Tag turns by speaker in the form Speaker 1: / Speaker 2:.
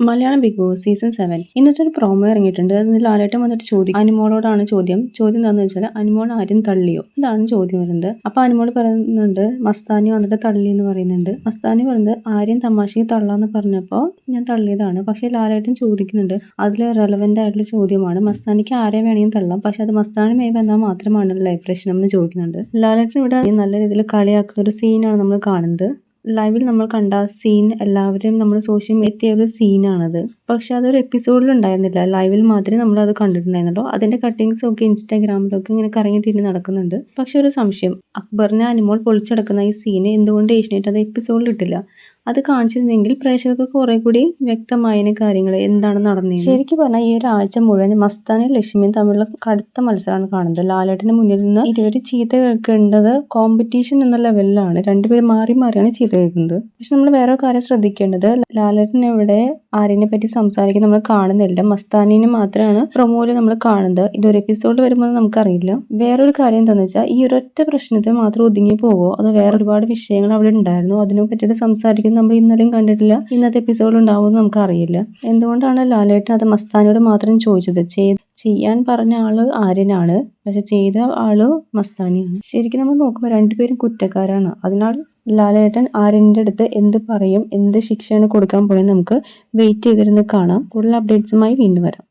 Speaker 1: Malayalam Bigg Boss season seven. ഇന്നത്തെ ഒരു promo ഇറങ്ങിയിട്ടുണ്ട്. അതിൽ ലാലേട്ടൻ വന്നിട്ട് ചോദ്യം അനുമോളോടാണ് ചോദ്യം. ചോദ്യം എന്താണെന്ന് വെച്ചാൽ അനുമോൾ ആരും തള്ളിയോ? ഇതാണ് ചോദ്യം വരുന്നത്. അപ്പൊ അനുമോൾ പറയുന്നുണ്ട് മസ്താനി വന്നിട്ട് തള്ളി എന്ന് പറയുന്നുണ്ട്. മസ്താനി പറയുന്നത് ആര്യം തമാശയ്ക്ക് തള്ളാന്ന് പറഞ്ഞപ്പോൾ ഞാൻ തള്ളിയതാണ്. പക്ഷേ ലാലേട്ടൻ ചോദിക്കുന്നുണ്ട്. അതിൽ റെലവെന്റ് ആയിട്ടുള്ള ചോദ്യമാണ്. മസ്താനിക്ക് ആരെ വേണമെങ്കിലും തള്ളാം. പക്ഷെ അത് മസ്താനുമായി ബന്ധം ലൈഫ് പ്രശ്നം എന്ന് ചോദിക്കുന്നുണ്ട്. ലാലേട്ടൻ ഇവിടെ നല്ല രീതിയിൽ കളിയാക്കുന്ന ഒരു സീനാണ് നമ്മൾ കാണുന്നത്. ലൈവിൽ നമ്മൾ കണ്ട സീൻ എല്ലാവരും നമ്മൾ സോഷ്യൽ എത്തിയ ഒരു സീനാണത് പക്ഷെ അതൊരു എപ്പിസോഡിൽ ഉണ്ടായിരുന്നില്ല. ലൈവിൽ മാത്രമേ നമ്മൾ അത് കണ്ടിട്ടുണ്ടായിരുന്നുള്ളൂ. അതിന്റെ കട്ടിങ്സും ഒക്കെ ഇൻസ്റ്റാഗ്രാമിലൊക്കെ ഇങ്ങനെ കറങ്ങി തിരിഞ്ഞ് നടക്കുന്നുണ്ട്. പക്ഷെ ഒരു സംശയം. അക്ബറിനെ അനിമോൾ പൊളിച്ചടക്കുന്ന ഈ സീന് എന്തുകൊണ്ട് ഏഷ്യനെറ്റ് അത് എപ്പിസോഡിൽ ഇട്ടില്ല? അത് കാണിച്ചിരുന്നെങ്കിൽ പ്രേക്ഷകർക്ക് കുറെ കൂടി വ്യക്തമായതിന് കാര്യങ്ങൾ എന്താണ് നടന്നത് ശരിക്കും പറഞ്ഞാൽ ഈ ഒരു ആഴ്ച മുഴുവൻ മസ്താനും ലക്ഷ്മിയും തമ്മിലുള്ള കടുത്ത മത്സരമാണ് കാണുന്നത്. ലാലേട്ടന് മുന്നിൽ നിന്ന് ഇരുവരും ചീത്ത കേൾക്കേണ്ടത് കോമ്പറ്റീഷൻ എന്ന ലെവലിലാണ് രണ്ടുപേരും മാറി മാറിയാണ് ചീത്ത കേൾക്കുന്നത്. പക്ഷെ നമ്മൾ വേറെ കാര്യം ശ്രദ്ധിക്കേണ്ടത് ലാലേട്ടൻ ഇവിടെ ആര്യനെ പറ്റി സംസാരിക്കാൻ നമ്മൾ കാണുന്നില്ല. മസ്താനിനെ മാത്രമാണ് പ്രൊമോയിൽ നമ്മൾ കാണുന്നത്. ഇതൊരു എപ്പിസോഡ് വരുമ്പോൾ നമുക്കറിയില്ല. വേറൊരു കാര്യം എന്താണെന്ന് വെച്ചാൽ ഈ ഒരൊറ്റ പ്രശ്നത്തെ മാത്രം ഒതുങ്ങി പോകുമോ അതോ വേറെ ഒരുപാട് വിഷയങ്ങൾ അവിടെ ഉണ്ടായിരുന്നു? അതിനെ പറ്റിയിട്ട് സംസാരിക്കുന്നത് നമ്മൾ ഇന്നലെയും കണ്ടിട്ടില്ല. ഇന്നത്തെ എപ്പിസോഡ് ഉണ്ടാവുമെന്ന് നമുക്ക് അറിയില്ല എന്തുകൊണ്ടാണ് ലാലേട്ടൻ അത് മസ്താനോട് മാത്രം ചോദിച്ചത്? ചെയ്ത് ചെയ്യാൻ പറഞ്ഞ ആൾ ആര്യനാണ്. പക്ഷെ ചെയ്ത ആൾ മസ്താനിയാണ്. ശരിക്കും നമ്മൾ നോക്കുമ്പോൾ രണ്ടുപേരും കുറ്റക്കാരാണ്. അതിനാൽ ലാലേട്ടൻ ആര്യന്റെ അടുത്ത് എന്ത് പറയും എന്ത് ശിക്ഷയാണ് കൊടുക്കാൻ പോയെന്ന് നമുക്ക് വെയിറ്റ് ചെയ്തിരുന്ന് കാണാം. കൂടുതൽ അപ്ഡേറ്റ്സുമായി വീണ്ടും വരാം.